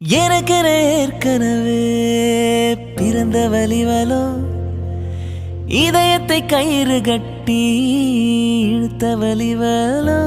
எனக்கு ஏற்கனவே பிறந்த வலிவலோ இதயத்தை கயிறு கட்டி இழுத்த வலிவலோ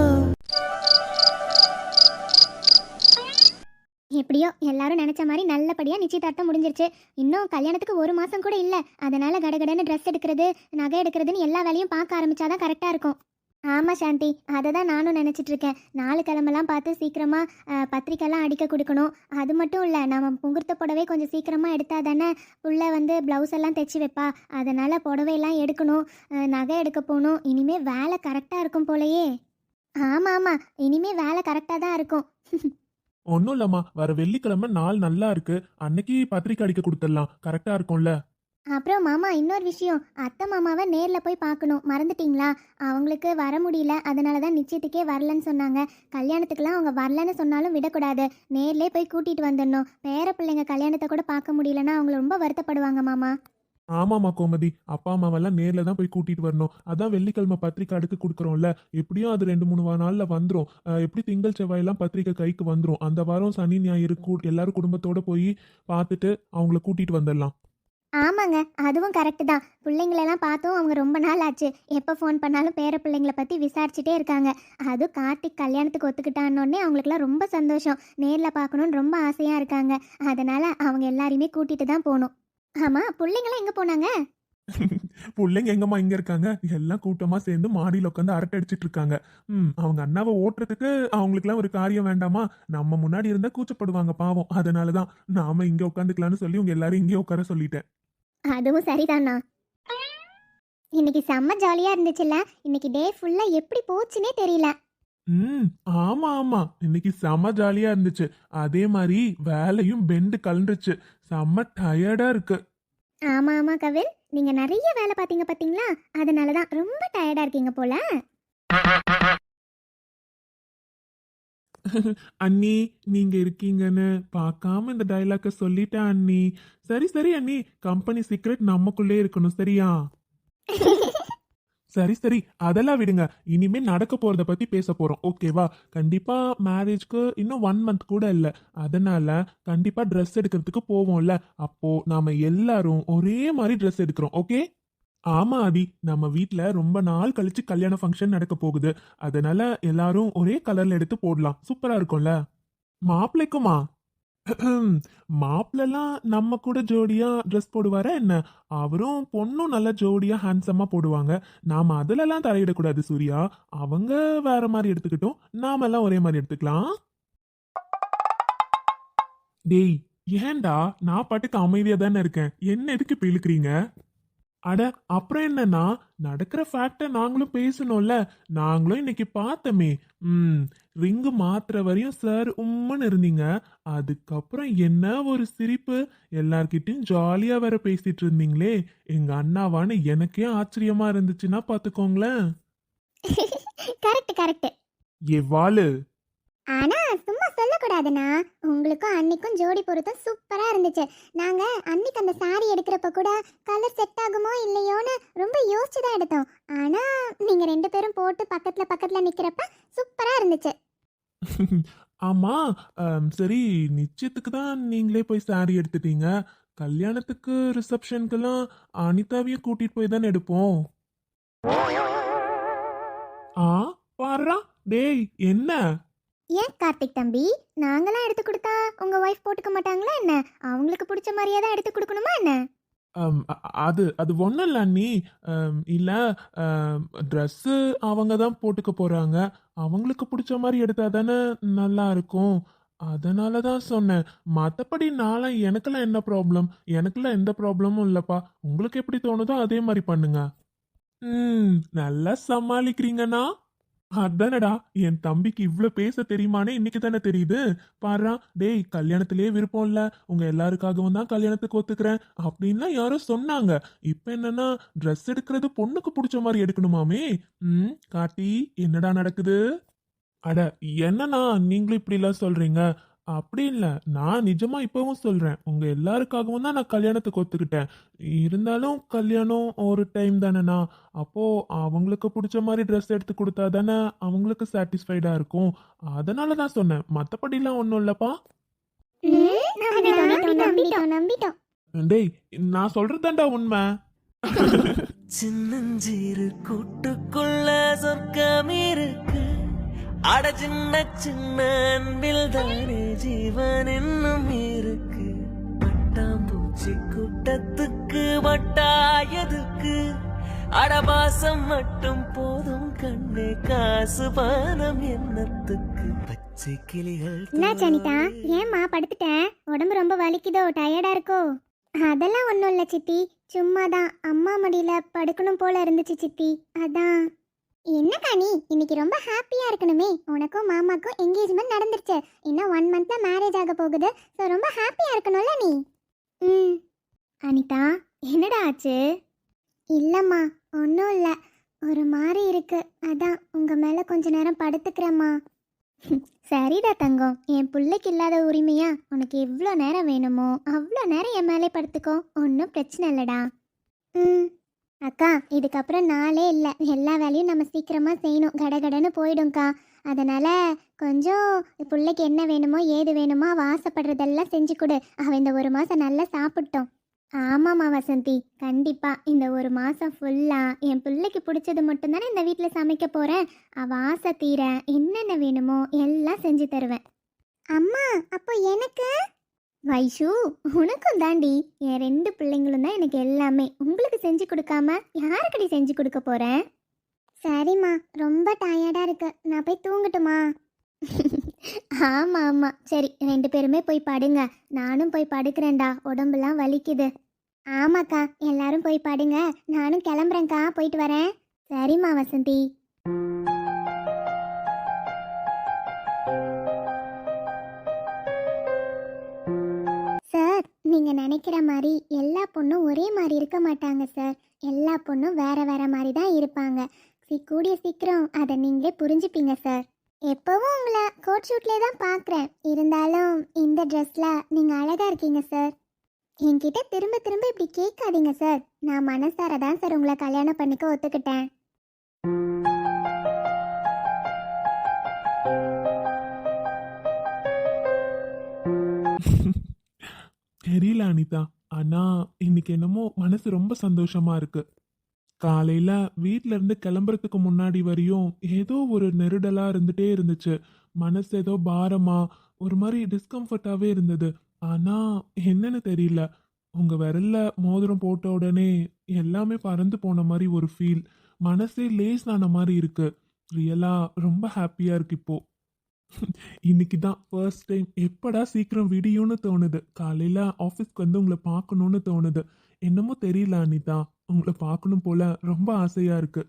எப்படியோ எல்லாரும் நினைச்ச மாதிரி நல்லபடியா நிச்சயதார்த்தம் முடிஞ்சிருச்சு. இன்னும் கல்யாணத்துக்கு ஒரு மாசம் கூட இல்ல. அதனால கடகடன்னு ட்ரெஸ் எடுக்கிறது நகை எடுக்கிறதுன்னு எல்லா வேலையும் பார்க்க ஆரம்பிச்சாதான் கரெக்டா இருக்கும். ஆமாம் சாந்தி அதை தான் நானும் நினச்சிட்டு இருக்கேன் நாலு கிழமெல்லாம் பார்த்து சீக்கிரமாக பத்திரிக்கைலாம் அடிக்க கொடுக்கணும். அது மட்டும் இல்லை நம்ம முகூர்த்த புடவை கொஞ்சம் சீக்கிரமாக எடுத்தா தானே உள்ள வந்து ப்ளவுஸ் எல்லாம் தைச்சி வைப்பா. அதனால் புடவையெல்லாம் எடுக்கணும். நகை எடுக்க போகணும். இனிமேல் வேலை கரெக்டாக இருக்கும் போலயே. ஆமாம் ஆமாம் இனிமேல் வேலை கரெக்டாக தான் இருக்கும். ஒன்றும் இல்லம்மா. வர வெள்ளிக்கிழமை நாள் நல்லா இருக்கு. அன்னைக்கு பத்திரிக்கை அடிக்க கொடுத்துடலாம். கரெக்டாக இருக்கும்ல. அப்புறம் மாமா இன்னொரு விஷயம். அத்தை மாமாவை நேரில் போய் பார்க்கணும். மறந்துட்டீங்களா? அவங்களுக்கு வர முடியல. அதனால தான் நிச்சயத்துக்கே வரலன்னு சொன்னாங்க. கல்யாணத்துக்குலாம் அவங்க வரலன்னு சொன்னாலும் விடக்கூடாது. நேர்லே போய் கூட்டிகிட்டு வந்துடணும். பேர பிள்ளைங்க கல்யாணத்தை கூட பார்க்க முடியலன்னா அவங்க ரொம்ப வருத்தப்படுவாங்க மாமா. ஆமாம்மா கோமதி. அப்பா அம்மாவெல்லாம் நேரில் தான் போய் கூட்டிகிட்டு வரணும். அதான் வெள்ளிக்கிழமை பத்திரிக்கை அடுக்க கொடுக்குறோம்ல. எப்படியும் அது ரெண்டு மூணு நாளில் வந்துடும் எப்படி திங்கள் செவ்வாயெல்லாம் பத்திரிக்கை கைக்கு வந்துடும் அந்த வாரம் சனி ஞாயிறு கூ எல்லாரும் குடும்பத்தோடு போய் பார்த்துட்டு அவங்கள கூட்டிகிட்டு வந்துடலாம். ஆமாங்க அதுவும் கரெக்டு தான். பிள்ளைங்களெல்லாம் பார்த்தும் அவங்க ரொம்ப நாள் ஆச்சு. எப்போ ஃபோன் பண்ணாலும் பேர பிள்ளைங்களை பற்றி விசாரிச்சுட்டே இருக்காங்க. அதுவும் கார்த்திக் கல்யாணத்துக்கு ஒத்துக்கிட்டான்னொடனே அவங்களுக்குலாம் ரொம்ப சந்தோஷம். நேரில் பார்க்கணுன்னு ரொம்ப ஆசையாக இருக்காங்க. அதனால் அவங்க எல்லாரையுமே கூட்டிகிட்டு தான் போகணும் ஆமாம் பிள்ளைங்களாம் எங்கே போனாங்க? பிள்ளைங்க எங்கம்மா இங்க இருக்காங்க? எல்லாம் கூட்டமா சேர்ந்து மாடியில உட்காந்து அரட்டை அடிச்சிட்டு இருக்காங்க. ம் அவங்க அண்ணாவை ஓட்டுறதுக்கு அவங்களுக்குலாம் ஒரு காரியம் வேண்டாமா? நம்ம முன்னாடி இருந்தா கூச்சப்படுவாங்க பாவம். அதனாலதான் நாம இங்க உட்காந்துக்கலாம்னு சொல்லி உங்க எல்லாரும் இங்கே உட்கார சொல்லிட்டேன். அதுவும் சரிதாண்ணா. இன்னைக்கு செம்ம ஜாலியாக இருந்துச்சுல்ல? இன்னைக்கு டே ஃபுல்லாக எப்படி போச்சுன்னே தெரியல. ம் ஆமா ஆமா. இன்னைக்கு செம்ம ஜாலியா இருந்துச்சு. அதே மாதிரி வேலையும் பெண்டு கலண்டுச்சு செம்ம டயர்டா இருக்கு. ஆமாம் ஆமாம் கவில் நீங்கள் நிறைய வேலை பார்த்தீங்க பார்த்தீங்களா? அதனால தான் ரொம்ப டயர்டாக இருக்கீங்க போல. அண்ணி நீங்க இருக்கீங்கன்னு பார்க்காம இந்த டைலாக்க சொல்லிட்டேன் அண்ணி. சரி சரி அண்ணி. கம்பெனி சீக்ரெட் நமக்குள்ளே இருக்கணும் சரியா? சரி சரி. அதெல்லாம் விடுங்க. இனிமே நடக்க போறத பத்தி பேச போறோம். ஓகேவா கண்டிப்பா மேரேஜ்க்கு இன்னும் ஒன் மந்த் கூட இல்ல. அதனால கண்டிப்பா ட்ரெஸ் எடுக்கிறதுக்கு போவோம்ல. அப்போ நாம எல்லாரும் ஒரே மாதிரி ட்ரெஸ் எடுக்கிறோம். ஓகே ஆமா ஆதி. நம்ம வீட்ல ரொம்ப நாள் கழிச்சு கல்யாண ஃபங்க்ஷன் நடக்க போகுது. அதனால எல்லாரும் ஒரே கலர்ல எடுத்து போடலாம். சூப்பரா இருக்கும்ல? மாப்பிள்ளைக்குமா? மாப்பிள்ளலாம் நம்ம கூட ஜோடியா ட்ரெஸ் போடுவாரா என்ன? அவரும் பொண்ணும் நல்லா ஜோடியா ஹேண்ட்ஸமா போடுவாங்க. நாம அதுலலாம் தலையிடக்கூடாது சூர்யா. அவங்க வேற மாதிரி எடுத்துக்கிட்டோம். நாம எல்லாம் ஒரே மாதிரி எடுத்துக்கலாம். டேய் ஏன்டா? நான் பாட்டுக்கு அமைதியா தானே இருக்கேன். என்ன எதுக்கு இப்ப இழுக்கிறீங்க? அட அப்புறம் என்னன்னா நடக்கிற ஃபேக்ட நாங்களும் பேசணும்ல. நாங்களும் இன்னைக்கு பார்த்தோமே. ம் ரிங்கு மாத்துற வரையும் சார் உம்முன்னு இருந்தீங்க. அதுக்கப்புறம் என்ன ஒரு சிரிப்பு? எல்லார்கிட்டயும் ஜாலியா வேற பேசிட்டு இருந்தீங்களே. எங்க அண்ணாவான்னு எனக்கே ஆச்சரியமா இருந்துச்சுன்னா பாத்துக்கோங்களேன். கரெக்ட் கரெக்ட் சும்மா சொல்லக்கூடாதுண்ணா உங்களுக்கும் அன்னைக்கும் ஜோடி பொருத்தம் சூப்பராக இருந்துச்சு. நாங்கள் அன்னைக்கு அந்த சாரி எடுக்கிறப்ப கூட கலர் செட் ஆகுமோ இல்லையோன்னு ரொம்ப யோசிச்சு தான் எடுத்தோம். ஆனால் நீங்கள் ரெண்டு பேரும் போட்டு பக்கத்தில் பக்கத்தில் நிற்கிறப்ப சூப்பராக இருந்துச்சு. ஆமா சரி நிச்சயத்துக்கு தான் நீங்களே போய் சாரி எடுத்துட்டீங்க. கல்யாணத்துக்கு ரிசப்ஷனுக்கெல்லாம் அனிதாவையும் கூட்டிட்டு போய் தானே எடுப்போம். ஆ பாரு டேய் என்ன? ஏன் கார்த்திக் தம்பி? நாங்களாம் எடுத்து கொடுத்தா உங்க ஒய்ஃப் போட்டுக்க மாட்டாங்களா என்ன? அவங்களுக்கு பிடிச்ச மாதிரியே தான் எடுத்து கொடுக்கணுமா என்ன? அது அது ஒன்றும் இல்லை நீ இல்லை ட்ரெஸ்ஸு அவங்க தான் போட்டுக்க போகிறாங்க அவங்களுக்கு பிடிச்ச மாதிரி எடுத்தால் தானே நல்லா இருக்கும். அதனால தான் சொன்னேன். மற்றபடி நாளாக எனக்கெல்லாம் என்ன ப்ராப்ளம் எனக்கெல்லாம் எந்த ப்ராப்ளமும் இல்லைப்பா. உங்களுக்கு எப்படி தோணுதோ அதே மாதிரி பண்ணுங்க. ம் நல்லா சமாளிக்கிறீங்கண்ணா. அதானடா என் தம்பிக்கு இவ்வளோ பேச தெரியுமானே இன்னைக்கு தானே தெரியுது. பாருடா டேய் கல்யாணத்திலேயே விருப்பம் இல்ல உங்க எல்லாருக்காகவும் தான் கல்யாணத்துக்கு ஒத்துக்கிறேன் அப்படின்லாம் யாரோ சொன்னாங்க. இப்ப என்னன்னா ட்ரெஸ் எடுக்கிறது பொண்ணுக்கு பிடிச்ச மாதிரி எடுக்கணுமாமே? ம் காட்டி என்னடா நடக்குது? அட என்னண்ணா நீங்களும் இப்படி எல்லாம் சொல்றீங்க? அப்படி இல்ல. நான் நிஜமா இப்பவும் சொல்றேன். உங்க எல்லாருக்காகவும் தான் நான் கல்யாணத்துக்கு ஒத்துக்கிட்டேன். இருந்தாலும் கல்யாணம் ஒரு டைம் தானேண்ணா. அப்போ அவங்களுக்கு பிடிச்ச மாதிரி ட்ரெஸ் எடுத்து கொடுத்தா தானே அவங்களுக்கு சாட்டிஸ்ஃபைடா இருக்கும். அதனால தான் சொன்னேன். மற்றபடிலாம் ஒன்றும் இல்லப்பா. டேய் நான் சொல்றதாண்டா உண்மை. சின்னஞ்சிறு கூட்டுக்குள்ள சொர்க்கம் இருக்கு. அட சின்ன சின்ன அன்பில் தானே ஜீவன் இன்னும் இருக்கு. பட்டாம்பூச்சி கூட்டத்துக்கு வட்டாயதுக்கு அடபாசம் மட்டும் போதும் கண்ணே காசு பானம் என்னத்துக்கு? பச்சை கிளிகள் என்ன ஜனிதா ஏம்மா படுத்துட்டேன் உடம்பு ரொம்ப வலிக்குதோ டயர்டா இருக்கோ? அதெல்லாம் ஒன்றும் இல்லை சித்தி. சும்மா தான் அம்மா மடியில படுக்கணும் போல இருந்துச்சு சித்தி. அதான். என்ன கனி இன்னைக்கு ரொம்ப ஹாப்பியா இருக்கணுமே. உனக்கும் மாமாக்கும் என்கேஜ்மெண்ட் நடந்துருச்சு. இன்னும் ஒன் மந்த்ல மேரேஜ் ஆக போகுது. ஸோ ரொம்ப ஹாப்பியா இருக்கணும்ல நீ? ம். அனிதா என்னடா ஆச்சு? இல்லைம்மா ஒன்றும் இல்லை. ஒரு மாதிரி இருக்கு. அதான் உங்க மேலே கொஞ்ச நேரம் படுத்துக்கிறேம்மா. சரிடா தங்கம். என் பிள்ளைக்கு இல்லாத உரிமையா? உனக்கு எவ்வளோ நேரம் வேணுமோ? அவ்வளோ நேரம் என் மேலே படுத்துக்கோ. ஒன்றும் பிரச்சனை இல்லைடா. ம். அக்கா இதுக்கப்புறம் நாளே இல்லை. எல்லா வேலையும் நம்ம சீக்கிரமாக செய்யணும். கடகடன்னு போயிடும்க்கா. அதனால் கொஞ்சம் பிள்ளைக்கு என்ன வேணுமோ ஏது வேணுமோ வாசப்படுறதெல்லாம் ஆசைப்படுறதெல்லாம் செஞ்சு கொடு. அவன் இந்த ஒரு மாதம் நல்லா சாப்பிட்டோம். ஆமாம்மா வசந்தி. கண்டிப்பாக இந்த ஒரு மாதம் ஃபுல்லாக என் பிள்ளைக்கு பிடிச்சது மட்டும்தானே இந்த வீட்டில் சமைக்க போகிறேன் அவ ஆசை தீர என்னென்ன வேணுமோ எல்லாம் செஞ்சு தருவேன். அம்மா அப்போ எனக்கு? வைஷு உனக்கும் தாண்டி என் ரெண்டு பிள்ளைங்களும் தான் எனக்கு எல்லாமே. உங்களுக்கு செஞ்சு கொடுக்காம யாருக்கடி செஞ்சு கொடுக்க போறேன் சரிம்மா ரொம்ப டயர்டா இருக்கு. நான் போய் தூங்கட்டுமா? ஆமா ஆமா. சரி ரெண்டு பேருமே போய் படுங்க. நானும் போய் படுக்கிறேன்டா. உடம்புலாம் வலிக்குது. ஆமாக்கா எல்லாரும் போய் படுங்க. நானும் கிளம்புறேன்க்கா. போயிட்டு வரேன். சரிம்மா வசந்தி. நீங்கள் நினைக்கிற மாதிரி எல்லா பொண்ணும் ஒரே மாதிரி இருக்க மாட்டாங்க சார். எல்லா பொண்ணும் வேறு வேறு மாதிரி தான் இருப்பாங்க. சி கூடிய சீக்கிரம் அதை நீங்களே புரிஞ்சுப்பீங்க சார். எப்போவும் உங்களை கோட் ஷூட்லேயே தான் பார்க்குறேன் இருந்தாலும் இந்த ட்ரெஸ்ஸில் நீங்கள் அழகாக இருக்கீங்க சார். என்கிட்ட திரும்ப திரும்ப இப்படி கேட்காதீங்க சார். நான் மனசார தான் சார் உங்களை கல்யாணம் பண்ணிக்க ஒத்துக்கிட்டேன். தெரியல அனிதா. ஆனா இன்னைக்கு என்னமோ மனசு ரொம்ப சந்தோஷமா இருக்கு. காலையில வீட்ல இருந்து கிளம்புறதுக்கு முன்னாடி வரையும் ஏதோ ஒரு நெருடலா இருந்துட்டே இருந்துச்சு. மனசு ஏதோ பாரமா ஒரு மாதிரி டிஸ்கம்ஃபர்டாவே இருந்தது. ஆனா என்னன்னு தெரியல. உங்க விரல்ல மோதிரம் போட்ட உடனே எல்லாமே பறந்து போன மாதிரி ஒரு ஃபீல் மனசே லேஸ் ஆன மாதிரி இருக்கு. ரியலா ரொம்ப ஹாப்பியா இருக்கு இப்போ. இன்னைக்கு தான் ஃபர்ஸ்ட் டைம் எப்படா சீக்கிரம் விடியும்னு தோணுது. காலையில் ஆஃபீஸ்க்கு வந்து உங்களை பார்க்கணும்னு தோணுது. என்னமோ தெரியல அனிதா. உங்களை பார்க்கணும் போல ரொம்ப ஆசையாக இருக்கு.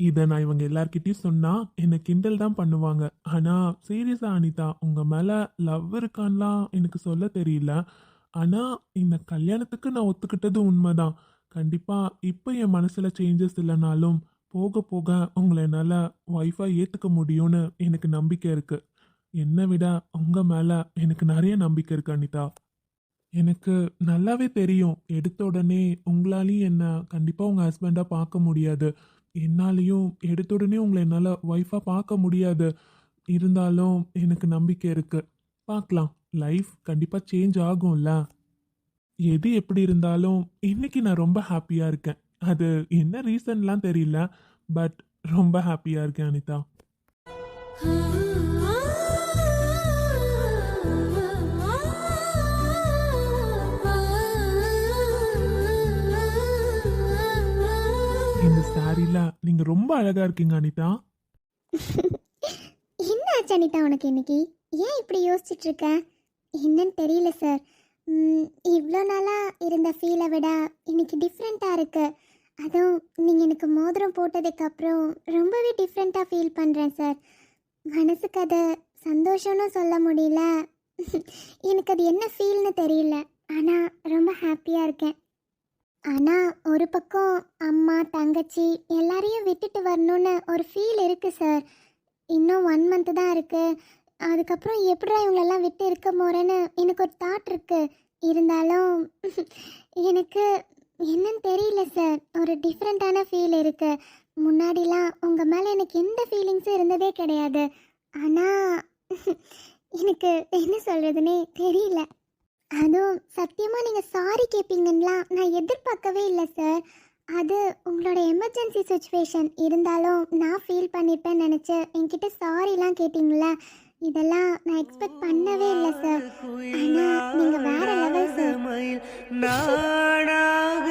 இதை நான் இவங்க எல்லார்கிட்டையும் சொன்னால் என்னை கிண்டல் தான் பண்ணுவாங்க. ஆனால் சீரியஸாக அனிதா? உங்கள் மேலே லவ் இருக்கான்லாம் எனக்கு சொல்ல தெரியல. ஆனால் இந்த கல்யாணத்துக்கு நான் ஒத்துக்கிட்டது உண்மைதான். கண்டிப்பாக இப்போ என் மனசில் சேஞ்சஸ் இல்லைனாலும் போக போக உங்களை என்னால் ஒய்ஃபாக ஏற்றுக்க முடியும்னு எனக்கு நம்பிக்கை இருக்கு. என்னை விட உங்கள் மேலே எனக்கு நிறைய நம்பிக்கை இருக்கு அனிதா. எனக்கு நல்லாவே தெரியும். எடுத்த உடனே உங்களாலையும் என்ன கண்டிப்பாக உங்கள் ஹஸ்பண்டாக பார்க்க முடியாது. என்னாலையும் எடுத்த உடனே உங்களை என்னால் ஒய்ஃபாக பார்க்க முடியாது. இருந்தாலும் எனக்கு நம்பிக்கை இருக்கு. பார்க்கலாம். லைஃப் கண்டிப்பாக சேஞ்ச் ஆகும்ல. எது எப்படி இருந்தாலும் இன்னைக்கு நான் ரொம்ப ஹாப்பியாக இருக்கேன். அது என்ன ரீசன்லாம் தெரியல பட் ரொம்ப ஹாப்பியாக இருக்கேன் அனிதா. இந்த சாரில நீங்க ரொம்ப அழகா இருக்கீங்க அனிதா. என்ன ஆச்சு அனிதா உனக்கு இன்னைக்கு? ஏன் இப்படி யோசிச்சுட்டு இருக்க என்னன்னு தெரியல சார் இவ்வளோ நாளாக இருந்த ஃபீலை விட இன்னைக்கு டிஃப்ரெண்ட்டாக இருக்குது அதுவும் நீங்கள் எனக்கு மோதிரம் போட்டதுக்கப்புறம் ரொம்பவே டிஃப்ரெண்ட்டாக ஃபீல் பண்ணுறேன் சார் மனசுக்கு அதை சந்தோஷம்னு சொல்ல முடியல. எனக்கு அது என்ன ஃபீல்னு தெரியல. ஆனால் ரொம்ப ஹாப்பியாக இருக்கேன். ஆனால் ஒரு பக்கம் அம்மா தங்கச்சி எல்லாரையும் விட்டுட்டு வரணும்னு ஒரு ஃபீல் இருக்குது சார் இன்னும் ஒன் மந்த்து தான் இருக்குது அதுக்கப்புறம் எப்படிடா இவங்களெல்லாம் விட்டு இருக்க போகிறேன்னு எனக்கு ஒரு தாட் இருக்குது இருந்தாலும் எனக்கு என்னன்னு தெரியல சார். ஒரு டிஃப்ரெண்ட்டான ஃபீல் இருக்கு. முன்னாடிலாம் உங்கள் மேலே எனக்கு எந்த ஃபீலிங்ஸும் இருந்ததே கிடையாது. ஆனால் எனக்கு என்ன சொல்கிறதுனே தெரியல. அதுவும் சத்தியமாக நீங்கள் சாரி கேட்பீங்கலாம் நான் எதிர்பார்க்கவே இல்லை சார். அது உங்களோட எமர்ஜென்சி சுச்சுவேஷன் இருந்தாலும் நான் ஃபீல் பண்ணிப்பேன்னு நினச்சி என்கிட்ட சாரிலாம் கேட்டிங்களா? இதெல்லாம் நான் எக்ஸ்பெக்ட் பண்ணவே இல்லை சார் ஆனால் நீங்கள் வேற லெவல் சார் நாடாக நானாக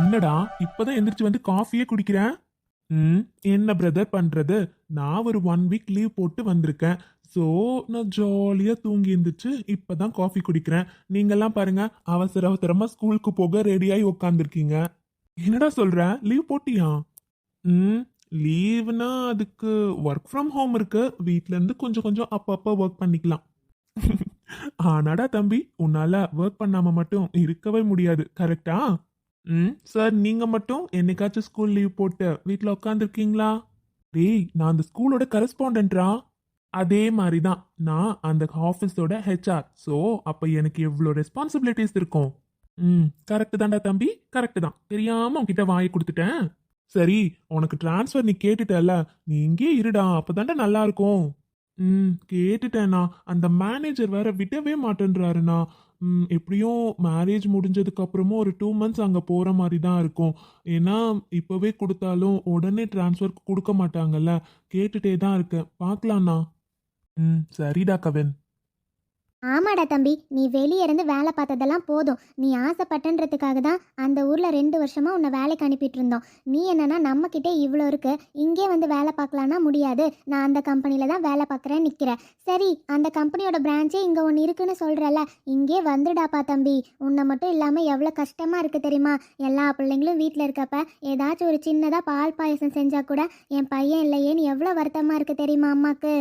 என்னடா இப்பதான் எந்திரிச்சு வந்து காஃபியே குடிக்கிறேன்? ம் என்ன பிரதர் பண்றது? நான் ஒரு ஒன் வீக் லீவ் போட்டு வந்திருக்கேன். ஸோ நான் ஜாலியாக தூங்கி இருந்துச்சு இப்பதான் காஃபி குடிக்கிறேன். நீங்கள்லாம் பாருங்க அவசர அவசரமாக ஸ்கூலுக்கு போக ரெடியாகி உட்காந்துருக்கீங்க என்னடா சொல்கிற லீவ் போட்டியா? ம் லீவ்னா அதுக்கு ஒர்க் ஃப்ரம் ஹோம் இருக்கு. வீட்டிலேருந்து கொஞ்சம் கொஞ்சம் அப்பப்போ ஒர்க் பண்ணிக்கலாம். ஆனாடா தம்பி உன்னால் ஒர்க் பண்ணாமல் மட்டும் இருக்கவே முடியாது. கரெக்டா ம்? சார் நீங்க மட்டும் என்னைக்காச்சும் ஸ்கூல் லீவ் போட்டு வீட்டில் உட்காந்துருக்கீங்களா டேய் நான் அந்த ஸ்கூலோட கரஸ்பாண்டன்ட்ரா அதே மாதிரி தான் நான் அந்த ஆஃபீஸோட ஹெச்ஆர் ஸோ அப்போ எனக்கு எவ்வளோ ரெஸ்பான்சிபிலிட்டிஸ் இருக்கும். ம் கரெக்டு தான்டா தம்பி. கரெக்டு தான். தெரியாமல் உன்கிட்ட வாங்கி கொடுத்துட்டேன். சரி உனக்கு ட்ரான்ஸ்ஃபர் நீ கேட்டுட்டல நீ இங்கேயே இருடா. அப்பதான்டா நல்லா இருக்கும். ம் கேட்டுட்டேண்ணா அந்த மேனேஜர் வேற விடவே மாட்டேன்றாருண்ணா. எப்படியும் மேரேஜ் முடிஞ்சதுக்கு அப்புறமும் ஒரு டூ மந்த்ஸ் அங்கே போகிற மாதிரி தான் இருக்கும். ஏன்னா இப்போவே கொடுத்தாலும் உடனே ட்ரான்ஸ்ஃபர் கொடுக்க மாட்டாங்கல்ல. கேட்டுட்டே தான் இருக்கேன். பார்க்கலாண்ணா ம் சரிடா கவின். ஆமாடா தம்பி நீ வெளியே இருந்து வேலை பார்த்ததெல்லாம் போதும். நீ ஆசைப்பட்டன்றதுக்காக தான் அந்த ஊரில் ரெண்டு வருஷமாக உன்னை வேலைக்கு அனுப்பிட்டு இருந்தோம் நீ என்னன்னா நம்மக்கிட்டே இவ்வளோ இருக்கு. இங்கே வந்து வேலை பார்க்கலான்னா முடியாது. நான் அந்த கம்பெனியில் தான் வேலை பார்க்குறேன் நிற்கிறேன் சரி அந்த கம்பெனியோட பிரான்ச்சே இங்கே ஒன்று இருக்குன்னு சொல்கிறல்ல இங்கே வந்துடாப்பா தம்பி. உன்னை மட்டும் இல்லாமல் எவ்வளோ கஷ்டமாக இருக்குது தெரியுமா? எல்லா பிள்ளைங்களும் வீட்டில் இருக்கப்ப ஏதாச்சும் ஒரு சின்னதாக பால் பாயசம் செஞ்சால் கூட என் பையன் இல்லையேன்னு எவ்வளோ வருத்தமாக இருக்குது தெரியுமா அம்மாக்கு?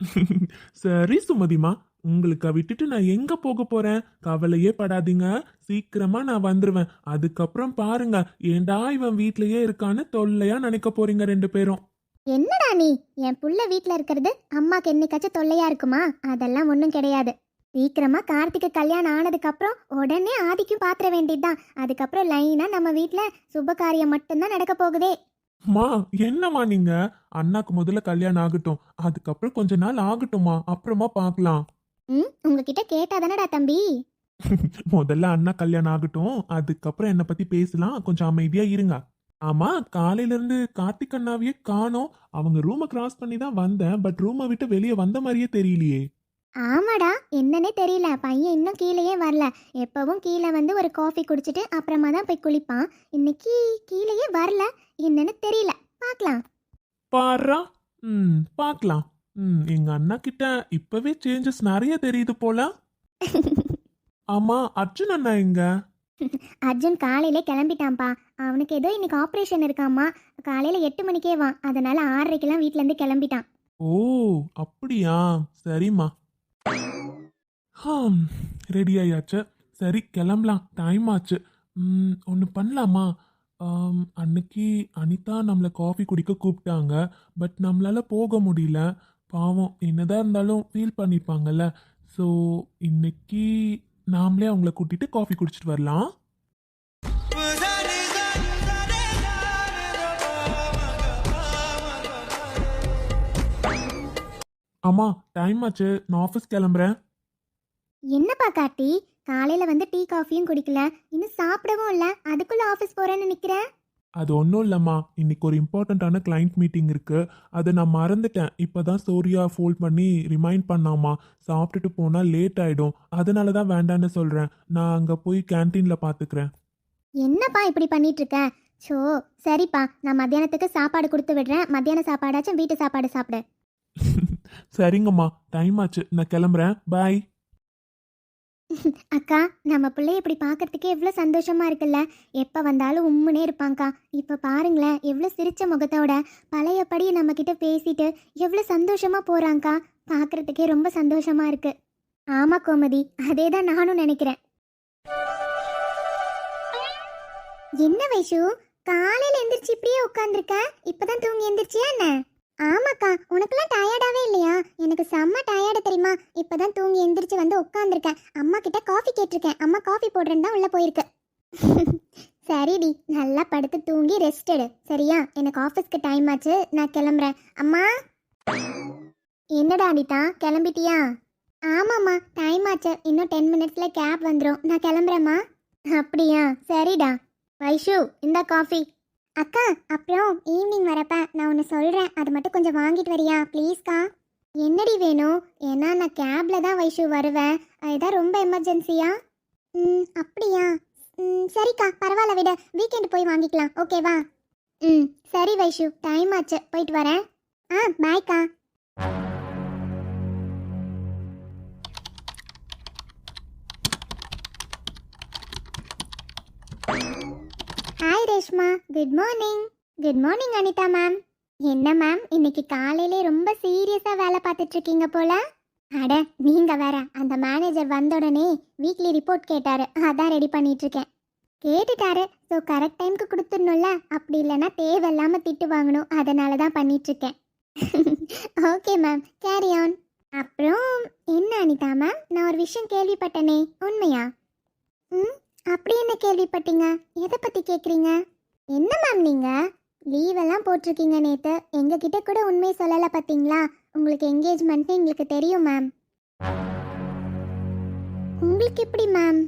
சரி சுமதிமா உங்களுக்கு விட்டுட்டு நான் எங்க போக போறேன்? கவலையே படாதீங்க. சீக்கிரமா நான் வந்துருவேன். அதுக்கப்புறம் பாருங்க. ஏண்டா இவன் வீட்லயே இருக்கான்னு தொல்லையா நினைக்க போறீங்க ரெண்டு பேரும். என்னடா நீ? என் புள்ள வீட்ல இருக்கிறது அம்மாக்கு என்னைக்காச்சும் தொல்லையா இருக்குமா? அதெல்லாம் ஒன்றும் கிடையாது. சீக்கிரமா கார்த்திக்கு கல்யாணம் ஆனதுக்கு அப்புறம் உடனே ஆதிக்கும் பாத்திர வேண்டியதுதான். அதுக்கப்புறம் லைனா நம்ம வீட்ல சுப காரியம் மட்டும்தான் நடக்க போகுதே. மா என்னம்மா நீங்க? அண்ணாக்கு முதல்ல கல்யாணம் ஆகட்டும். அதுக்கப்புறம் கொஞ்ச நாள் ஆகட்டும்மா. அப்புறமா பார்க்கலாம். ம் உங்ககிட்ட கேட்டாதானடா தம்பி? முதல்ல அண்ணா கல்யாணம் ஆகட்டும். அதுக்கப்புறம் என்னை பத்தி பேசலாம். கொஞ்சம் அமைதியா இருங்க. ஆமா காலையில இருந்து கார்த்திக் அண்ணாவையே காணோம். அவங்க ரூமை கிராஸ் பண்ணி தான் வந்தேன். பட் ரூமை விட்டு வெளியே வந்த மாதிரியே தெரியலையே. ஆமாடா என்னன்னே தெரியல. பையன் இன்னும் கீழேயே வரல. எப்பவும் கீழே வந்து ஒரு காஃபி குடிச்சிட்டு அப்புறமா தான் போய் குளிப்பான். இன்னைக்கு கீழேயே வரல. என்னன்னு தெரியல. பார்க்கலாம். பாரா ம் பார்க்கலாம். ம் எங்க அண்ணா கிட்ட இப்பவே சேஞ்சஸ் நிறைய தெரியுது போல. ஆமா அர்ஜுன் அண்ணா எங்க? அர்ஜுன் காலையிலே கிளம்பிட்டான்ப்பா. அவனுக்கு ஏதோ இன்னைக்கு ஆப்ரேஷன் இருக்காமா காலையில் எட்டு மணிக்கே வா. அதனால ஆறரைக்கெல்லாம் வீட்டிலேருந்து கிளம்பிட்டான். ஓ அப்படியா? சரிம்மா. ஹம் ரெடி ஆயாச்சு. சரி கிளம்பலாம். டைம் ஆச்சு. ஒன்று பண்ணலாமா? அன்னைக்கு அனிதா நம்மளை காஃபி குடிக்க கூப்பிட்டாங்க. பட் நம்மளால போக முடியல. பாவம் என்னதான் இருந்தாலும் ஃபீல் பண்ணிப்பாங்கல்ல. ஸோ இன்னைக்கு நாமளே அவங்கள கூட்டிட்டு காஃபி குடிச்சிட்டு வரலாம். அம்மா டைம் ஆச்சு. நான் ஆஃபீஸ் கிளம்புறேன். என்னப்பா கார்த்தி? காலையில் வந்து டீ காஃபியும் குடிக்கல. இன்னும் சாப்பிடவும் இல்லை. அதுக்குள்ளே ஆஃபீஸ் போகிறேன்னு நினைக்கிறேன் அது ஒன்றும் இல்லைம்மா. இன்னைக்கு ஒரு இம்பார்ட்டண்ட்டான கிளைண்ட் மீட்டிங் இருக்கு. அதை நான் மறந்துட்டேன். இப்போதான் சோரியா ஃபோல்ட் பண்ணி ரிமைண்ட் பண்ணாமா சாப்பிட்டுட்டு போனால் லேட் ஆயிடும். அதனால தான் வேண்டான்னு சொல்கிறேன் நான் அங்கே போய் கேன்டீனில் பார்த்துக்கிறேன் என்னப்பா இப்படி பண்ணிட்டு இருக்க? ஸோ சரிப்பா. நான் மத்தியானத்துக்கு சாப்பாடு கொடுத்து விடுறேன். மத்தியான சாப்பாடாச்சும் வீட்டு சாப்பாடு சாப்பிடு. சரிங்கம்மா. டைம் ஆச்சு. நான் கிளம்புறேன். பாய் அக்கா நம்ம பிள்ளைய இப்படி பார்க்கறதுக்கே எவ்வளோ சந்தோஷமா இருக்குல்ல? எப்போ வந்தாலும் உம்முனே இருப்பாங்க்கா இப்போ பாருங்களேன் எவ்வளோ சிரிச்ச முகத்தோட பழையபடி நம்ம கிட்ட பேசிட்டு எவ்வளோ சந்தோஷமா போறாங்க்கா பார்க்கறதுக்கே ரொம்ப சந்தோஷமா இருக்கு. ஆமா கோமதி அதே தான் நானும் நினைக்கிறேன். என்ன வைஷு காலையில எந்திரிச்சு இப்படியே உட்காந்துருக்க இப்பதான் தூங்கி எந்திரிச்சியா என்ன? ஆமாக்கா உனக்குலாம் டயர்டாவே இல்லையா? எனக்கு செம்ம டயர்டு தெரியுமா? இப்பதான் தூங்கி எந்திரிச்சு வந்து உட்காந்துருக்கேன் அம்மா கிட்ட காஃபி கேட்டிருக்கேன். அம்மா காஃபி போடுறேன்னு தான் உள்ள போயிருக்கு. சரிடி நல்லா படுத்து தூங்கி ரெஸ்ட் எடு. சரியா? எனக்கு ஆஃபீஸ்க்கு டைம் ஆச்சு. நான் கிளம்புறேன். அம்மா? என்னடா அனிதா கிளம்பிட்டியா? ஆமாம்மா டைம் ஆச்சு. இன்னும் டென் மினிட்ஸில் கேப் வந்துடும் நான் கிளம்புறேம்மா. அப்படியா? சரிடா. வைஷு இந்த காஃபி அக்கா அப்புறம் ஈவினிங் வரப்ப நான் ஒன்று சொல்கிறேன் அது மட்டும் கொஞ்சம் வாங்கிட்டு வரியா? ப்ளீஸ்க்கா என்னடி வேணும் ஏன்னா நான் கேபில் தான் வைஷு வருவேன். அதுதான் ரொம்ப எமர்ஜென்சியா ம் அப்படியா? ம் சரிக்கா. பரவாயில்ல விட. வீக்கெண்ட் போய் வாங்கிக்கலாம். ஓகேவா ம் சரி வைஷு. டைம் ஆச்சு. போயிட்டு வரேன். ஆ பாய்க்கா Sushma. Good morning good morning Anitha ma'am என்ன மேம் இன்னைக்கு காலையிலே ரொம்ப சீரியஸாக வேலை பார்த்துட்டு இருக்கீங்க போல? அட நீங்க வேற அந்த மேனேஜர் வந்த உடனே வீக்லி ரிப்போர்ட் கேட்டாரு. அதான் ரெடி பண்ணிட்டு இருக்கேன் கேட்டுட்டாரு ஸோ கரெக்ட் டைம்க்கு கொடுத்துடணும்ல? அப்படி இல்லைன்னா தேவையில்லாம திட்டு வாங்கணும். அதனால தான் பண்ணிட்டு இருக்கேன் ஓகே மேம் கேரி ஆன் அப்புறம் என்ன அனிதா மேம் நான் ஒரு விஷயம் கேள்விப்பட்டனே. உண்மையா? ம் அப்படி என்ன கேள்விப்பட்டீங்க? எதை பற்றி கேட்குறீங்க என்ன மேம் நீங்க? லீவ் எல்லாம் போட்டிருக்கீங்க நேத்து. எங்க கிட்ட கூட உண்மையை சொல்லல பாத்தீங்களா? உங்களுக்கு என்கேஜ்மெண்ட் எங்களுக்கு தெரியும் மேம் உங்களுக்கு எப்படி மேம்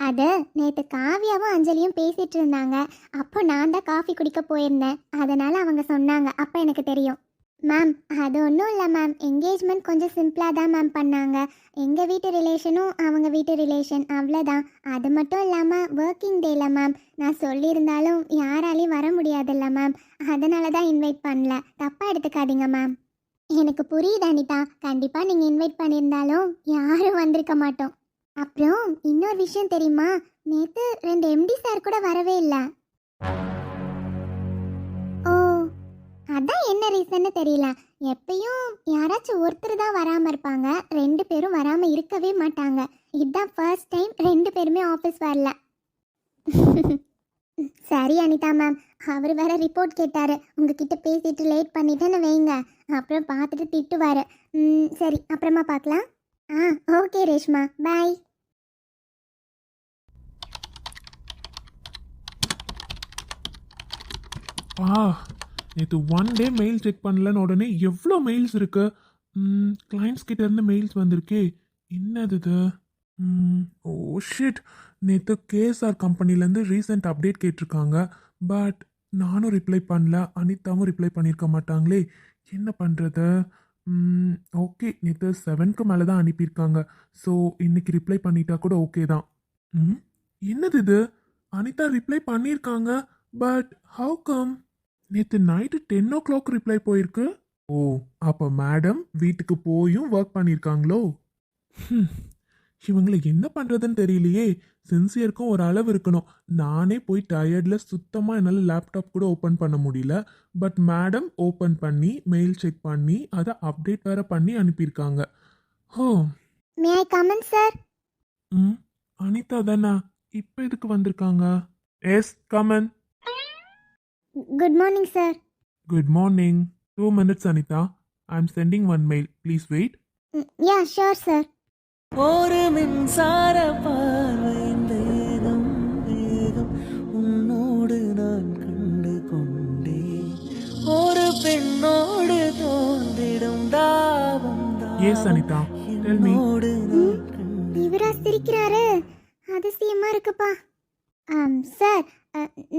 அது நேத்து காவியாவும் அஞ்சலியும் பேசிட்டு இருந்தாங்க. அப்போ நான் தான் காஃபி குடிக்க போயிருந்தேன். அதனால அவங்க சொன்னாங்க. அப்போ எனக்கு தெரியும். மேம் அது ஒன்றும் இல்லை மேம் என்கேஜ்மெண்ட் கொஞ்சம் சிம்பிளாக தான் மேம் பண்ணாங்க. எங்கள் வீட்டு ரிலேஷனும் அவங்க வீட்டு ரிலேஷன் அவ்வளோதான் அது மட்டும் இல்லாமல் ஒர்க்கிங் டேல மேம் நான் சொல்லியிருந்தாலும் யாராலையும் வர முடியாதுல்ல மேம் அதனால தான் இன்வைட் பண்ணல. தப்பாக எடுத்துக்காதீங்க மேம் எனக்கு புரியுது அனிதா. கண்டிப்பாக நீங்கள் இன்வைட் பண்ணியிருந்தாலும் யாரும் வந்திருக்க மாட்டோம். அப்புறம் இன்னொரு விஷயம் தெரியுமா? நேற்று ரெண்டு எம்டி சார் கூட வரவே இல்லை. என்ன தெரியல. எப்பயும் யாராச்சும் ஒருத்தர் தான் வராமல் இருப்பாங்க. ரெண்டு பேரும் வராமல் இருக்கவே மாட்டாங்க. இதுதான் ஃபர்ஸ்ட் டைம் ரெண்டு பேருமே ஆஃபீஸ் வரல. சரி அனிதா மேம் அவர் வேற ரிப்போர்ட் கேட்டாரு. உங்ககிட்ட பேசிட்டு லேட் பண்ணிட்டேன்னு வைங்க. அப்புறம் பார்த்துட்டு திட்டுவாரு. ம், சரி அப்புறமா பார்க்கலாம். ஆ ஓகே ரேஷ்மா. பாய் ஆ நேற்று ஒன் டே மெயில் செக் பண்ணலன்னு உடனே எவ்வளோ மெயில்ஸ் இருக்கு? கிளைண்ட்ஸ் கிட்டேருந்து மெயில்ஸ் வந்திருக்கே. என்னது இது? ஓ ஷிட் நேற்று கேஎஸ்ஆர் கம்பெனிலேருந்து ரீசெண்ட் அப்டேட் கேட்டிருக்காங்க. பட் நானும் ரிப்ளை பண்ணல. அனிதாவும் ரிப்ளை பண்ணியிருக்க மாட்டாங்களே. என்ன பண்ணுறது ஓகே நேற்று செவனுக்கு மேலே தான் அனுப்பியிருக்காங்க. ஸோ இன்னைக்கு ரிப்ளை பண்ணிட்டா கூட ஓகே தான். ம் என்னது இது? அனிதா ரிப்ளை பண்ணியிருக்காங்க பட் ஹவு கம் நேற்று night ten o'clock reply போயிருக்கு. ஓ அப்போ மேடம் வீட்டுக்கு போயும் ஒர்க் பண்ணியிருக்காங்களோ இவங்களை என்ன பண்ணுறதுன்னு தெரியலையே. சின்சியருக்கும் ஒரு அளவு இருக்கணும். நானே போய் டயர்டில் சுத்தமாக என்னால் லேப்டாப் கூட ஓப்பன் பண்ண முடியல. பட் மேடம் ஓப்பன் பண்ணி மெயில் செக் பண்ணி அதை அப்டேட் வேற பண்ணி அனுப்பியிருக்காங்க. ஹோ. மே ஐ கமன் சார் ம் அனிதா தானா? இப்போ எதுக்கு வந்திருக்காங்க? Yes come on good morning sir Good morning. Two minutes, Anita. I'm sending one mail. Please wait. Yeah sure sir ஒரு மின்சார பார்வையின் வேகம் வேகம் உன்னோடு நான் கண்டு கொண்டேன் ஒரு பெண்ணோடு தோன்றிடும் தாபம் Yes, Anita. Tell me. என்னோடு நான் கண்டு இவரா சிரிக்கிறாரு அதிசயமா இருக்குப்பா ஆம் சார்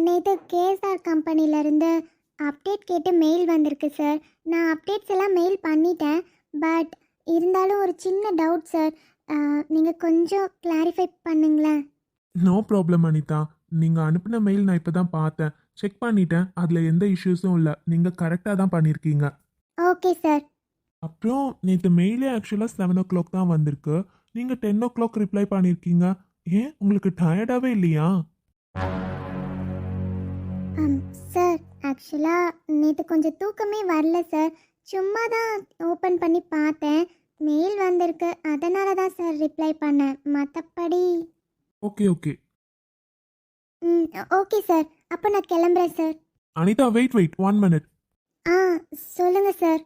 நேற்று கேஎஸ்ஆர் கம்பெனிலேருந்து அப்டேட் கேட்டு மெயில் வந்திருக்கு சார் நான் அப்டேட்ஸ் எல்லாம் மெயில் பண்ணிட்டேன். பட் இருந்தாலும் ஒரு சின்ன டவுட் சார் நீங்கள் கொஞ்சம் கிளாரிஃபை பண்ணுங்களேன். No problem Anitha. நீங்கள் அனுப்பின மெயில் நான் இப்போ தான் பார்த்தேன். செக் பண்ணிட்டேன். அதில் எந்த இஷ்யூஸும் இல்லை. நீங்கள் கரெக்டாக தான் பண்ணியிருக்கீங்க ஓகே சார் அப்புறம் நேற்று மெயிலே ஆக்சுவலாக செவன் ஓ கிளாக் தான் வந்திருக்கு. நீங்கள் டென் ஓ கிளாக் ரிப்ளை பண்ணியிருக்கீங்க ஏன்? உங்களுக்கு டயர்டாகவே இல்லையா? ஆக்சுவலாக நேற்று கொஞ்சம் தூக்கமே வரல சார் சும்மா தான் ஓப்பன் பண்ணி பார்த்தேன். மெயில் வந்திருக்கு. அதனால தான் சார் ரிப்ளை பண்ணேன். மற்றபடி ஓகே ஓகே ம் ஓகே சார் அப்போ நான் கிளம்புறேன் sir Anitha wait wait one minute ஆ சொல்லுங்க sir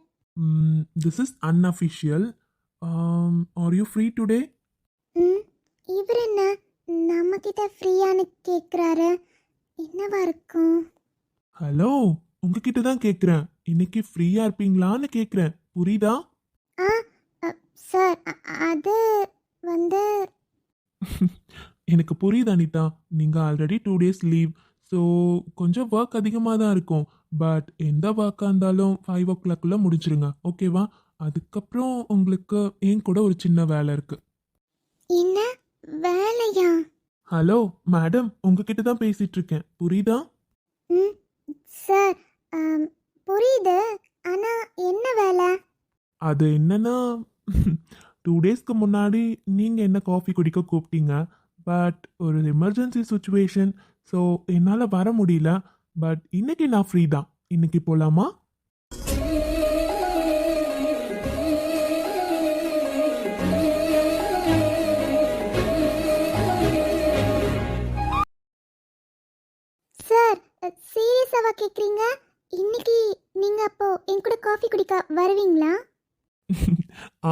this is unofficial are you free today ம் இவர் என்ன? நம்மக்கிட்ட ஃப்ரீயான்னு கேட்குறாரு என்னவா இருக்கும்? ஹலோ உங்ககிட்ட தான் கேட்குறேன் இன்னைக்கு ஃப்ரீயா இருப்பீங்களான்னு கேட்குறேன் புரியுதா? சார் அது வந்து எனக்கு புரியுது அனிதா. நீங்கள் already two days leave so கொஞ்சம் ஒர்க் அதிகமாக தான் இருக்கும். பட் எந்த ஒர்க்காக இருந்தாலும் ஃபைவ் ஓ கிளாக்குள்ளே முடிச்சிருங்க ஓகேவா அதுக்கப்புறம் உங்களுக்கு என் கூட ஒரு சின்ன வேலை இருக்கு. என்ன? வேலையா? ஹலோ மேடம் உங்ககிட்ட தான் பேசிட்டு இருக்கேன். புரியுதா? ம் சார் புரியுது. ஆனால் என்ன வேலை? அது என்னன்னா டூ டேஸ்க்கு முன்னாடி நீங்கள் என்ன காஃபி குடிக்க கூப்பிட்டீங்க? பட் ஒரு எமர்ஜென்சி சுச்சுவேஷன் ஸோ என்னால் வர முடியல. பட் இன்னைக்கு நான் ஃப்ரீ தான். இன்னைக்கு போகலாமா கேட்குறீங்க இன்னைக்கு நீங்கள் அப்போ என் கூட காஃபி குடிக்க வருவீங்களா?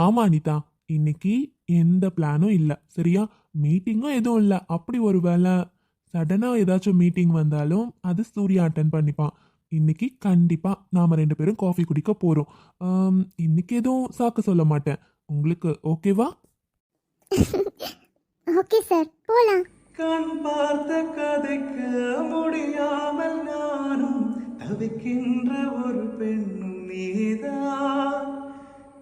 ஆமா அனிதா. இன்னைக்கு எந்த பிளானும் இல்லை. சரியா? மீட்டிங்கும் எதுவும் இல்லை. அப்படி ஒரு வேளை சடனாக ஏதாச்சும் மீட்டிங் வந்தாலும் அது சூர்யா அட்டன் பண்ணிப்பான். இன்னைக்கு கண்டிப்பாக நாம் ரெண்டு பேரும் காஃபி குடிக்க போகிறோம் இன்னைக்கு எதுவும் சாக்கு சொல்ல மாட்டேன். உங்களுக்கு ஓகேவா ஓகே சார் போகலாம் கண் பார்த்த கதைக்க முடியாமல் நானும் தவிக்கின்ற ஒரு பெண்ணும் நீதா.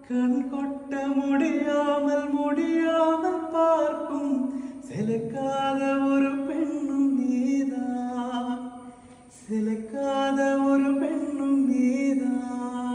கண் கொட்ட முடியாமல் முடியாமல் பார்க்கும் சிலைக்காத ஒரு பெண்ணும் நீதா. சிலைக்காத ஒரு பெண்ணும் நீதான்